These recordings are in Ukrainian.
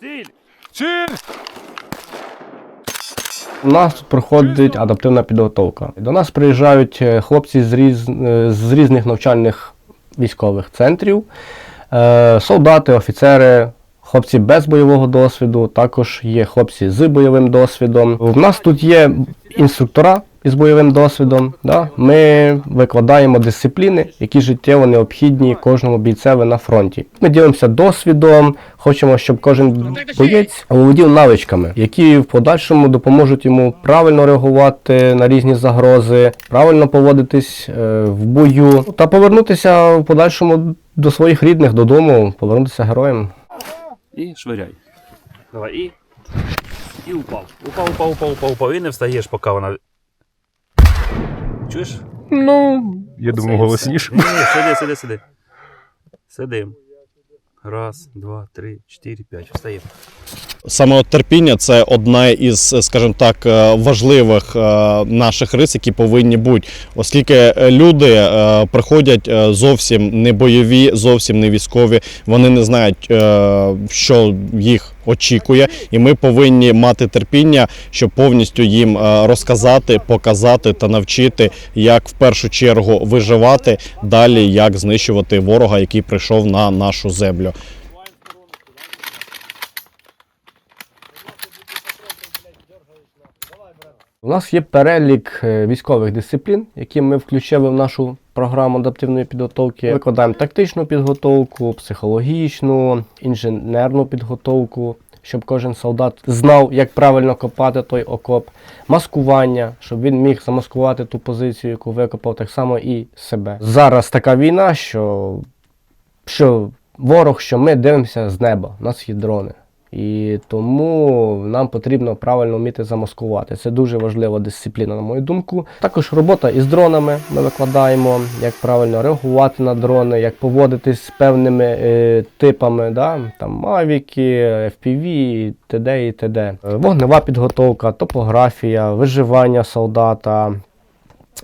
Ціль! Ціль! У нас тут проходить адаптивна підготовка. До нас приїжджають е, хлопці з, різ... е, з різних навчальних військових центрів, е, солдати, офіцери, хлопці без бойового досвіду, також є хлопці з бойовим досвідом. У нас тут є інструктора із бойовим досвідом. Да? Ми викладаємо дисципліни, які життєво необхідні кожному бійцеві на фронті. Ми ділимося досвідом, хочемо, щоб кожен боєць володів навичками, які в подальшому допоможуть йому правильно реагувати на різні загрози, правильно поводитись е, в бою та повернутися в подальшому до своїх рідних додому, повернутися героєм. І швиряй. Давай, і. І упав. Упав, упав, упав, упав, упав. І не встаєш, поки вона. Чуєш? Ну, я думаю, голосніше. Ні, ні, сиди, сиди, сиди. Сидим. Раз, два, три, чотири, п'ять. Встаємо. Саме от терпіння це одна із, скажімо так, е, важливих е, наших рис, які повинні бути, оскільки е, люди е, приходять е, зовсім не бойові, зовсім не військові. Вони не знають, е, що їх очікує, і ми повинні мати терпіння, щоб повністю їм е, розказати, показати та навчити, як в першу чергу виживати, далі як знищувати ворога, який прийшов на нашу землю. У нас є перелік е, військових дисциплін, які ми включили в нашу програму адаптивної підготовки. Викладаємо тактичну підготовку, психологічну, інженерну підготовку, щоб кожен солдат знав, як правильно копати той окоп, маскування, щоб він міг замаскувати ту позицію, яку викопав, так само і себе. Зараз така війна, що, що ворог, що ми дивимося з неба, у нас є дрони. І тому нам потрібно правильно вміти замаскувати. Це дуже важлива дисципліна, на мою думку. Також робота із дронами ми викладаємо, як правильно реагувати на дрони, як поводитись з певними е, типами, да? там мавіки, FPV, т.д. і т.д. Вогнева підготовка, топографія, виживання солдата,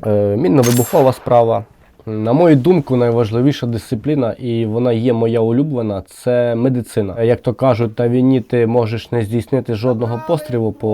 е, мінно-вибухова справа. На мою думку, найважливіша дисципліна, і вона є моя улюблена, це медицина. Як то кажуть, на війні ти можеш не здійснити жодного пострілу по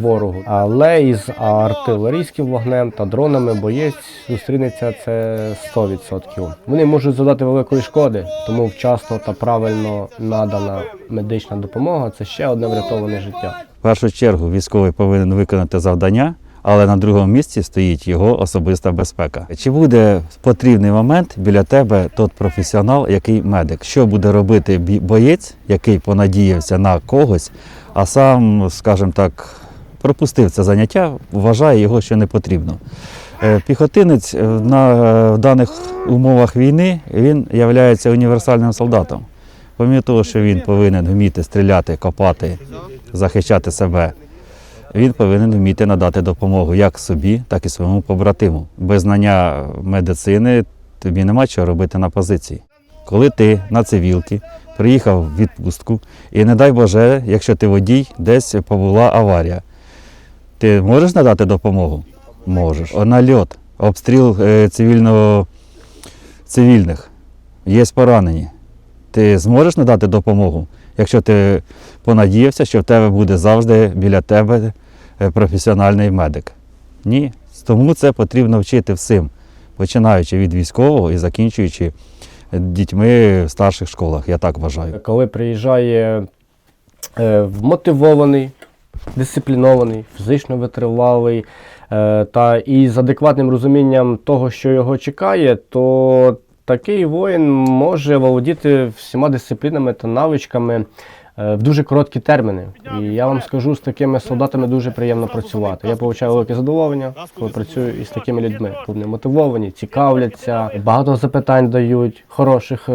ворогу, але із артилерійським вогнем та дронами боєць зустрінеться це 100%. Вони можуть завдати великої шкоди, тому вчасно та правильно надана медична допомога це ще одне врятоване життя. В першу чергу військовий повинен виконати завдання, але на другому місці стоїть його особиста безпека. Чи буде потрібний момент біля тебе тот професіонал, який медик? Що буде робити боєць, який понадіявся на когось, а сам, скажімо так, пропустив це заняття, вважає його, що не потрібно. Е, Піхотинець е, на е, даних умовах війни він є універсальним солдатом. Помимо того, що він повинен вміти стріляти, копати, захищати себе, він повинен вміти надати допомогу як собі, так і своєму побратиму. Без знання медицини тобі нема чого робити на позиції. Коли ти на цивілки приїхав в відпустку, і не дай Боже, якщо ти водій, десь побула аварія, ти можеш надати допомогу? Можеш. Нальот, обстріл е, цивільного, цивільних, є поранені. Ти зможеш надати допомогу, якщо ти понадіявся, що в тебе буде завжди біля тебе професіональний медик. Ні. Тому це потрібно вчити всім, починаючи від військового і закінчуючи е, дітьми в старших школах, я так вважаю. Коли приїжджає е, вмотивований, дисциплінований, фізично витривалий е, та і з адекватним розумінням того, що його чекає, то такий воїн може володіти всіма дисциплінами та навичками е, в дуже короткі терміни. І я вам скажу, з такими солдатами дуже приємно працювати. Я отримую велике задоволення, коли працюю із такими людьми. Вони мотивовані, цікавляться, багато запитань дають, хороших, е,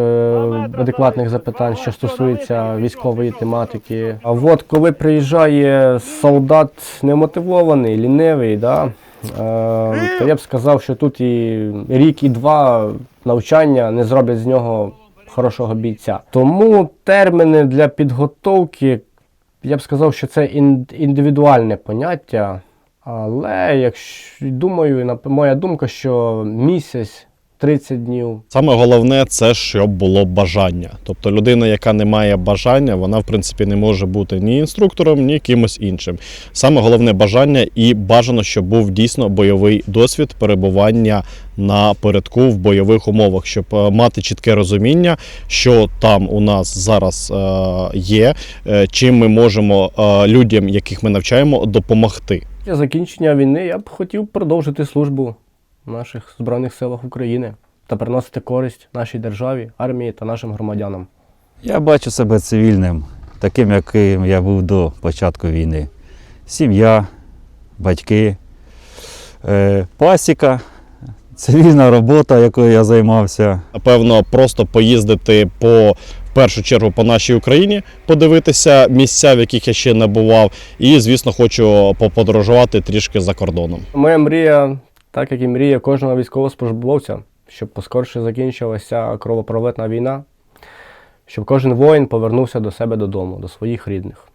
адекватних запитань, що стосується військової тематики. А от коли приїжджає солдат немотивований, лінивий, да, е, то я б сказав, що тут і рік, і два навчання не зроблять з нього хорошого бійця. Тому терміни для підготовки, я б сказав, що це індивідуальне поняття. Але якщо думаю, моя думка, що місяць 30 днів. Саме головне це щоб було бажання. Тобто людина, яка не має бажання, вона в принципі не може бути ні інструктором, ні кимось іншим. Саме головне бажання і бажано, щоб був дійсно бойовий досвід перебування на передку в бойових умовах, щоб е, мати чітке розуміння, що там у нас зараз е, є, е, чим ми можемо людям, яких ми навчаємо, допомогти. Після закінчення війни я б хотів продовжити службу в наших Збройних силах України та приносити користь нашій державі, армії та нашим громадянам. Я бачу себе цивільним, таким, яким я був до початку війни. Сім'я, батьки, е, пасіка, цивільна робота, якою я займався. Напевно, просто поїздити по в першу чергу по нашій Україні, подивитися місця, в яких я ще не бував, і звісно, хочу поподорожувати трішки за кордоном. Моя мрія, так як і мрія кожного військовослужбовця, щоб поскорше закінчилася кровопролитна війна, щоб кожен воїн повернувся до себе додому, до своїх рідних.